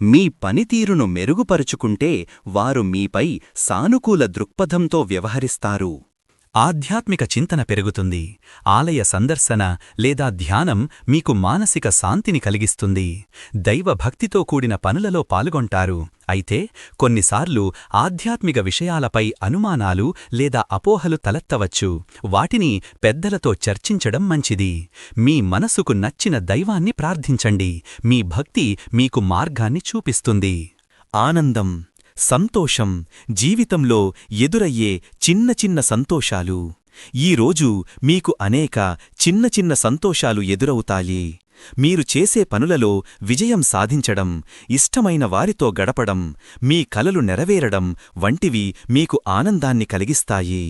మీ పనితీరును మెరుగుపరుచుకుంటే వారు మీపై సానుకూల దృక్పథంతో వ్యవహరిస్తారు. ఆధ్యాత్మిక చింతన పెరుగుతుంది. ఆలయ సందర్శన లేదా ధ్యానం మీకు మానసిక శాంతిని కలిగిస్తుంది. దైవభక్తితో కూడిన పనులలో పాల్గొంటారు. అయితే కొన్నిసార్లు ఆధ్యాత్మిక విషయాలపై అనుమానాలు లేదా అపోహలు తలెత్తవచ్చు. వాటిని పెద్దలతో చర్చించడం మంచిది. మీ మనసుకు నచ్చిన దైవాన్ని ప్రార్థించండి. మీ భక్తి మీకు మార్గాన్ని చూపిస్తుంది. ఆనందం సంతోషం జీవితంలో ఎదురయ్యే చిన్న చిన్న సంతోషాలు. ఈరోజు మీకు అనేక చిన్న చిన్న సంతోషాలు ఎదురవుతాయి. మీరు చేసే పనులలో విజయం సాధించడం ఇష్టమైన వారితో గడపడం మీ కలలు నెరవేరడం వంటివి మీకు ఆనందాన్ని కలిగిస్తాయి.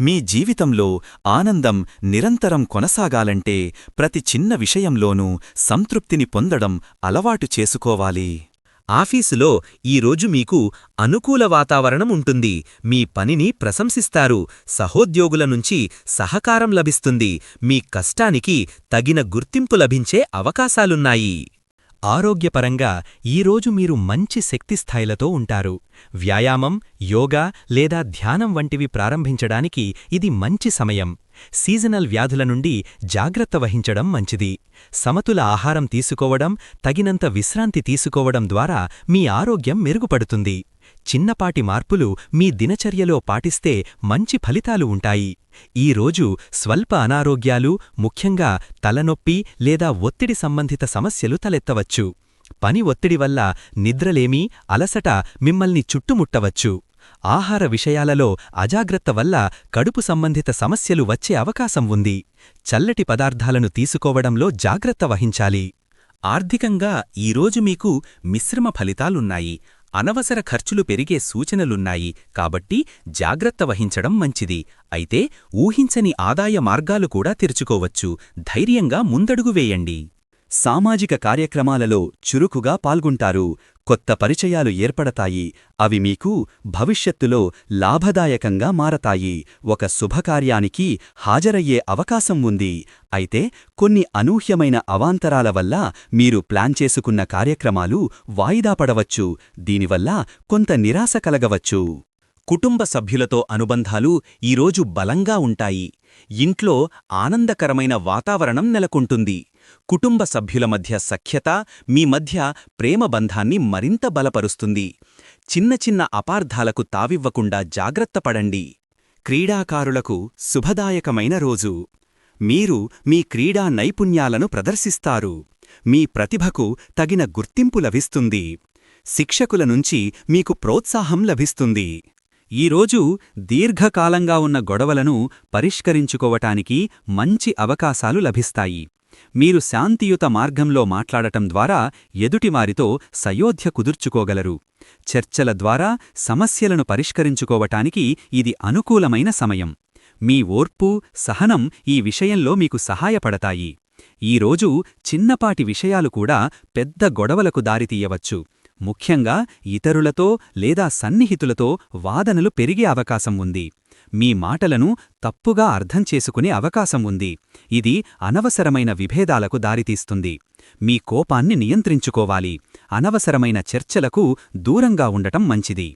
మీ జీవితంలో ఆనందం నిరంతరం కొనసాగాలంటే ప్రతి చిన్న విషయంలోనూ సంతృప్తిని పొందడం అలవాటు చేసుకోవాలి. ఆఫీసులో ఈరోజు మీకు అనుకూల వాతావరణం ఉంటుంది. మీ పనిని ప్రశంసిస్తారు. సహోద్యోగుల నుంచి సహకారం లభిస్తుంది. మీ కష్టానికి తగిన గుర్తింపు లభించే అవకాశాలున్నాయి. ఆరోగ్యపరంగా ఈరోజు మీరు మంచి శక్తిస్థాయిలతో ఉంటారు. వ్యాయామం యోగా లేదా ధ్యానం వంటివి ప్రారంభించడానికి ఇది మంచి సమయం. సీజనల్ వ్యాధుల నుండి జాగ్రత్త వహించడం మంచిది. సమతుల ఆహారం తీసుకోవడం తగినంత విశ్రాంతి తీసుకోవడం ద్వారా మీ ఆరోగ్యం మెరుగుపడుతుంది. చిన్నపాటి మార్పులు మీ దినచర్యలో పాటిస్తే మంచి ఫలితాలు ఉంటాయి. ఈరోజు స్వల్ప అనారోగ్యాలు ముఖ్యంగా తలనొప్పి లేదా ఒత్తిడి సంబంధిత సమస్యలు తలెత్తవచ్చు. పని ఒత్తిడి వల్ల నిద్రలేమీ అలసట మిమ్మల్ని చుట్టుముట్టవచ్చు. ఆహార విషయాలలో అజాగ్రత్త వల్ల కడుపు సంబంధిత సమస్యలు వచ్చే అవకాశం ఉంది. చల్లటి పదార్థాలను తీసుకోవడంలో జాగ్రత్త వహించాలి. ఆర్థికంగా ఈరోజు మీకు మిశ్రమ ఫలితాలున్నాయి. అనవసర ఖర్చులు పెరిగే సూచనలున్నాయి. కాబట్టి జాగ్రత్త వహించడం మంచిది. అయితే ఊహించని ఆదాయ మార్గాలు కూడా తెరుచుకోవచ్చు. ధైర్యంగా ముందడుగు వేయండి. సామాజిక కార్యక్రమాలలో చురుకుగా పాల్గొంటారు. కొత్త పరిచయాలు ఏర్పడతాయి. అవి మీకు భవిష్యత్తులో లాభదాయకంగా మారతాయి. ఒక శుభకార్యానికి హాజరయ్యే అవకాశం ఉంది. అయితే కొన్ని అనూహ్యమైన అవాంతరాల వల్ల మీరు ప్లాన్ చేసుకున్న కార్యక్రమాలు వాయిదా పడవచ్చు. దీనివల్ల కొంత నిరాశ కలగవచ్చు. కుటుంబ సభ్యులతో అనుబంధాలు ఈరోజు బలంగా ఉంటాయి. ఇంట్లో ఆనందకరమైన వాతావరణం నెలకొంటుంది. కుటుంబ సభ్యుల మధ్య సఖ్యత మీ మధ్య ప్రేమ బంధాన్ని మరింత బలపరుస్తుంది. చిన్న చిన్న అపార్థాలకు తావివ్వకుండా జాగ్రత్తపడండి క్రీడాకారులకు శుభదాయకమైన రోజు. మీరు మీ క్రీడా నైపుణ్యాలను ప్రదర్శిస్తారు. మీ ప్రతిభకు తగిన గుర్తింపు లభిస్తుంది. శిక్షకుల నుంచి మీకు ప్రోత్సాహం లభిస్తుంది. ఈరోజు దీర్ఘకాలంగా ఉన్న గొడవలను పరిష్కరించుకోవటానికి మంచి అవకాశాలు లభిస్తాయి. మీరు శాంతియుత మార్గంలో మాట్లాడటం ద్వారా ఎదుటివారితో సయోధ్య కుదుర్చుకోగలరు. చర్చల ద్వారా సమస్యలను పరిష్కరించుకోవటానికి ఇది అనుకూలమైన సమయం. మీ ఓర్పు సహనం ఈ విషయంలో మీకు సహాయపడతాయి. ఈరోజు చిన్నపాటి విషయాలు కూడా పెద్ద గొడవలకు దారితీయవచ్చు. ముఖ్యంగా ఇతరులతో లేదా సన్నిహితులతో వాదనలు పెరిగే అవకాశం ఉంది. మీ మాటలను తప్పుగా అర్థం చేసుకునే అవకాశం ఉంది. ఇది అనవసరమైన విభేదాలకు దారితీస్తుంది. మీ కోపాన్ని నియంత్రించుకోవాలి. అనవసరమైన చర్చలకు దూరంగా ఉండటం మంచిది.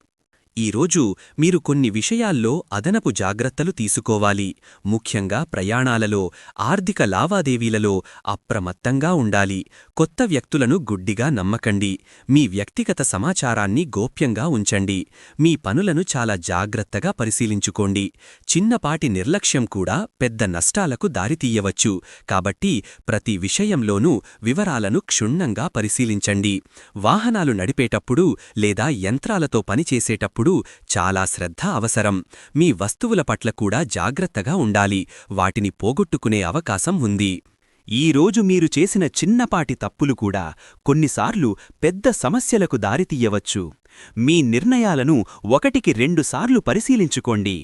ఈరోజు మీరు కొన్ని విషయాల్లో అదనపు జాగ్రత్తలు తీసుకోవాలి. ముఖ్యంగా ప్రయాణాలలో ఆర్థిక లావాదేవీలలో అప్రమత్తంగా ఉండాలి. కొత్త వ్యక్తులను గుడ్డిగా నమ్మకండి. మీ వ్యక్తిగత సమాచారాన్ని గోప్యంగా ఉంచండి. మీ పనులను చాలా జాగ్రత్తగా పరిశీలించుకోండి. చిన్నపాటి నిర్లక్ష్యం కూడా పెద్ద నష్టాలకు దారితీయవచ్చు. కాబట్టి ప్రతి విషయంలోనూ వివరాలను క్షుణ్ణంగా పరిశీలించండి. వాహనాలు నడిపేటప్పుడు లేదా యంత్రాలతో పనిచేసేటప్పుడు చాలా శ్రద్ధ అవసరం. మీ వస్తువుల పట్ల కూడా జాగ్రత్తగా ఉండాలి. వాటిని పోగొట్టుకునే అవకాశం ఉంది. ఈరోజు మీరు చేసిన చిన్నపాటి తప్పులు కూడా కొన్నిసార్లు పెద్ద సమస్యలకు దారితీయవచ్చు. మీ నిర్ణయాలను ఒకటికి రెండుసార్లు పరిశీలించుకోండి.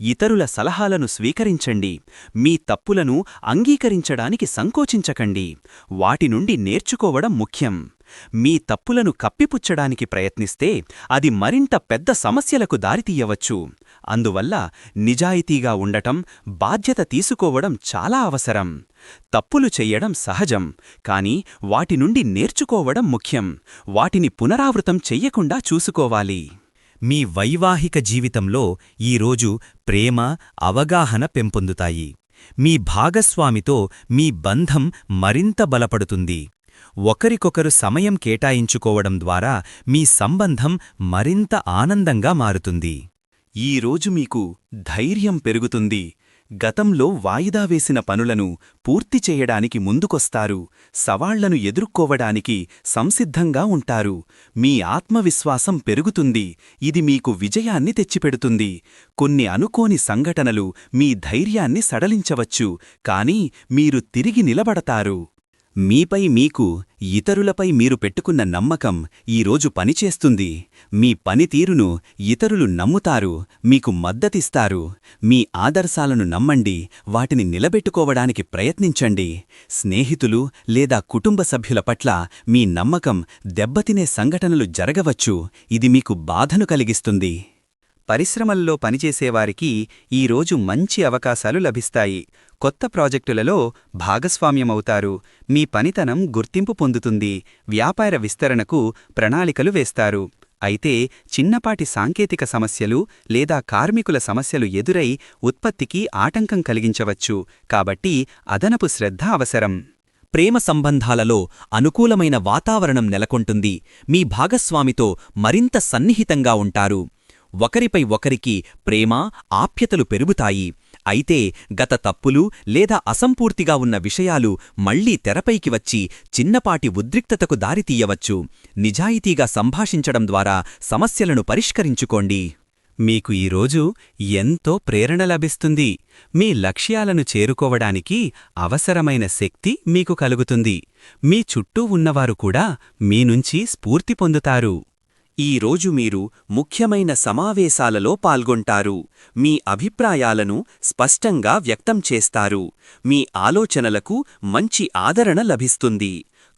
ఇతరుల సలహాలను స్వీకరించండి. మీ తప్పులను అంగీకరించడానికి సంకోచించకండి. వాటి నుండి నేర్చుకోవడం ముఖ్యం. మీ తప్పులను కప్పిపుచ్చడానికి ప్రయత్నిస్తే అది మరింత పెద్ద సమస్యలకు దారితీయవచ్చు. అందువల్ల నిజాయితీగా ఉండటం బాధ్యత తీసుకోవడం చాలా అవసరం. తప్పులు చెయ్యడం సహజం కాని వాటి నుండి నేర్చుకోవడం ముఖ్యం. వాటిని పునరావృతం చెయ్యకుండా చూసుకోవాలి. మీ వైవాహిక జీవితంలో ఈరోజు ప్రేమ అవగాహన పెంపొందుతాయి. మీ భాగస్వామితో మీ బంధం మరింత బలపడుతుంది. ఒకరికొకరు సమయం కేటాయించుకోవడం ద్వారా మీ సంబంధం మరింత ఆనందంగా మారుతుంది. ఈరోజు మీకు ధైర్యం పెరుగుతుంది. గతంలో వాయిదా వేసిన పనులను పూర్తి చేయడానికి ముందుకొస్తారు. సవాళ్ళను ఎదుర్కోవడానికి సంసిద్ధంగా ఉంటారు. మీ ఆత్మవిశ్వాసం పెరుగుతుంది. ఇది మీకు విజయాన్ని తెచ్చిపెడుతుంది. కొన్ని అనుకోని సంఘటనలు మీ ధైర్యాన్ని సడలించవచ్చు కాని మీరు తిరిగి నిలబడతారు. మీపై మీకు ఇతరులపై మీరు పెట్టుకున్న నమ్మకం ఈరోజు పనిచేస్తుంది. మీ పనితీరును ఇతరులు నమ్ముతారు మీకు మద్దతిస్తారు. మీ ఆదర్శాలను నమ్మండి వాటిని నిలబెట్టుకోవడానికి ప్రయత్నించండి. స్నేహితులు లేదా కుటుంబ సభ్యుల పట్ల మీ నమ్మకం దెబ్బతినే సంఘటనలు జరగవచ్చు. ఇది మీకు బాధను కలిగిస్తుంది. పరిశ్రమల్లో పనిచేసేవారికి ఈరోజు మంచి అవకాశాలు లభిస్తాయి. కొత్త ప్రాజెక్టులలో భాగస్వామ్యమవుతారు. మీ పనితనం గుర్తింపు పొందుతుంది. వ్యాపార విస్తరణకు ప్రణాళికలు వేస్తారు. అయితే చిన్నపాటి సాంకేతిక సమస్యలు లేదా కార్మికుల సమస్యలు ఎదురై ఉత్పత్తికి ఆటంకం కలిగించవచ్చు. కాబట్టి అదనపు శ్రద్ధ అవసరం. ప్రేమ సంబంధాలలో అనుకూలమైన వాతావరణం నెలకొంటుంది. మీ భాగస్వామితో మరింత సన్నిహితంగా ఉంటారు. ఒకరిపై ఒకరికి ప్రేమ ఆప్యతలు పెరుగుతాయి. అయితే గత తప్పులు లేదా అసంపూర్తిగా ఉన్న విషయాలు మళ్ళీ తెరపైకి వచ్చి చిన్నపాటి ఉద్రిక్తతకు దారితీయవచ్చు నిజాయితీగా సంభాషించడం ద్వారా సమస్యలను పరిష్కరించుకోండి. మీకు ఈరోజు ఎంతో ప్రేరణ లభిస్తుంది. మీ లక్ష్యాలను చేరుకోవడానికి అవసరమైన శక్తి మీకు కలుగుతుంది. మీ చుట్టూ ఉన్నవారు కూడా మీ నుంచి స్ఫూర్తి పొందుతారు. ఈ రోజు మీరు ముఖ్యమైన సమావేశాలలో పాల్గొంటారు. మీ అభిప్రాయాలను స్పష్టంగా వ్యక్తం చేస్తారు. మీ ఆలోచనలకు మంచి ఆదరణ లభిస్తుంది.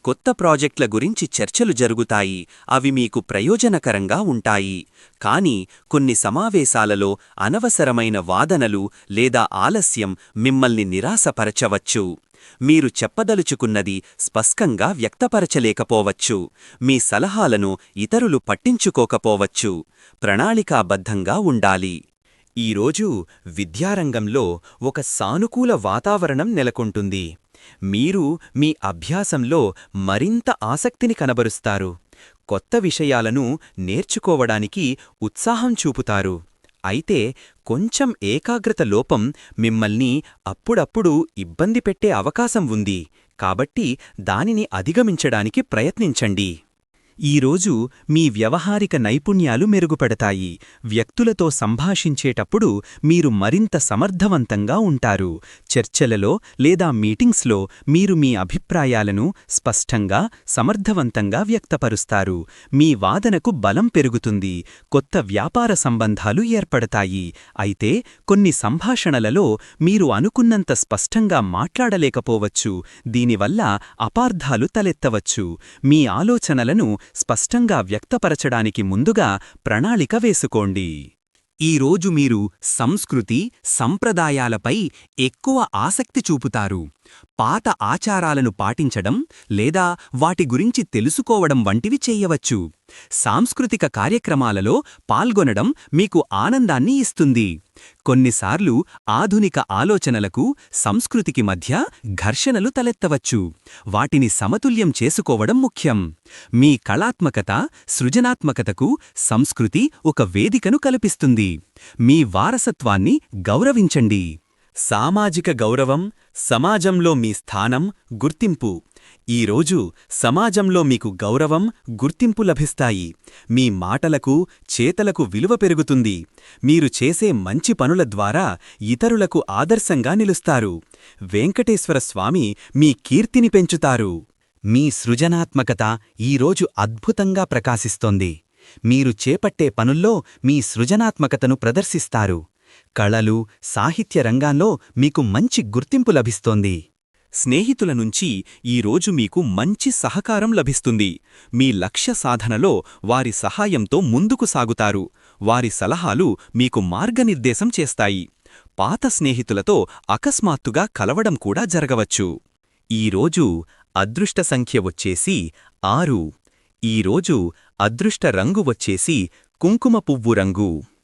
కొత్త ప్రాజెక్టుల గురించి చర్చలు జరుగుతాయి. అవి మీకు ప్రయోజనకరంగా ఉంటాయి. కాని కొన్ని సమావేశాలలో అనవసరమైన వాదనలు లేదా ఆలస్యం మిమ్మల్ని నిరాశపరచవచ్చు. మీరు చెప్పదలుచుకున్నది స్పష్టంగా వ్యక్తపరచలేకపోవచ్చు. మీ సలహాలను ఇతరులు పట్టించుకోకపోవచ్చు. ప్రణాళికాబద్ధంగా ఉండాలి. ఈరోజు విద్యారంగంలో ఒక సానుకూల వాతావరణం నెలకొంటుంది. మీరు మీ అభ్యాసంలో మరింత ఆసక్తిని కనబరుస్తారు. కొత్త విషయాలను నేర్చుకోవడానికి ఉత్సాహం చూపుతారు. అయితే కొంచెం ఏకాగ్రత లోపం మిమ్మల్ని అప్పుడప్పుడు ఇబ్బంది పెట్టే అవకాశం ఉంది. కాబట్టి దానిని అధిగమించడానికి ప్రయత్నించండి. ఈరోజు మీ వ్యవహారిక నైపుణ్యాలు మెరుగుపడతాయి. వ్యక్తులతో సంభాషించేటప్పుడు మీరు మరింత సమర్థవంతంగా ఉంటారు. చర్చలలో లేదా మీటింగ్స్లో మీరు మీ అభిప్రాయాలను స్పష్టంగా సమర్థవంతంగా వ్యక్తపరుస్తారు. మీ వాదనకు బలం పెరుగుతుంది. కొత్త వ్యాపార సంబంధాలు ఏర్పడతాయి. అయితే కొన్ని సంభాషణలలో మీరు అనుకున్నంత స్పష్టంగా మాట్లాడలేకపోవచ్చు. దీనివల్ల అపార్థాలు తలెత్తవచ్చు. మీ ఆలోచనలను స్పష్టంగా వ్యక్తపరచడానికి ముందుగా ప్రణాళిక వేసుకోండి. ఈరోజు మీరు సంస్కృతి సంప్రదాయాలపై ఎక్కువ ఆసక్తి చూపుతారు. పాత ఆచారాలను పాటించడం లేదా వాటి గురించి తెలుసుకోవడం వంటివి చేయవచ్చు. సాంస్కృతిక కార్యక్రమాలలో పాల్గొనడం మీకు ఆనందాన్ని ఇస్తుంది. కొన్నిసార్లు ఆధునిక ఆలోచనలకు సంస్కృతికి మధ్య ఘర్షణలు తలెత్తవచ్చు. వాటిని సమతుల్యం చేసుకోవడం ముఖ్యం. మీ కళాత్మకత సృజనాత్మకతకు సంస్కృతి ఒక వేదికను కల్పిస్తుంది. మీ వారసత్వాన్ని గౌరవించండి. సామాజిక గౌరవం సమాజంలో మీ స్థానం గుర్తింపు. ఈరోజు సమాజంలో మీకు గౌరవం గుర్తింపు లభిస్తాయి. మీ మాటలకు చేతలకు విలువ పెరుగుతుంది. మీరు చేసే మంచి పనుల ద్వారా ఇతరులకు ఆదర్శంగా నిలుస్తారు. వెంకటేశ్వర స్వామి మీ కీర్తిని పెంచుతారు. మీ సృజనాత్మకత ఈరోజు అద్భుతంగా ప్రకాశిస్తోంది. మీరు చేపట్టే పనుల్లో మీ సృజనాత్మకతను ప్రదర్శిస్తారు. కళలు సాహిత్య రంగాల్లో మీకు మంచి గుర్తింపు లభిస్తోంది. స్నేహితుల నుంచి ఈరోజు మీకు మంచి సహకారం లభిస్తుంది. మీ లక్ష్య సాధనలో వారి సహాయంతో ముందుకు సాగుతారు. వారి సలహాలు మీకు మార్గనిర్దేశం చేస్తాయి. పాత స్నేహితులతో అకస్మాత్తుగా కలవడం కూడా జరగవచ్చు. ఈరోజు అదృష్ట సంఖ్య వచ్చేసి ఆరు. ఈరోజు అదృష్ట రంగు వచ్చేసి కుంకుమ పువ్వు రంగు.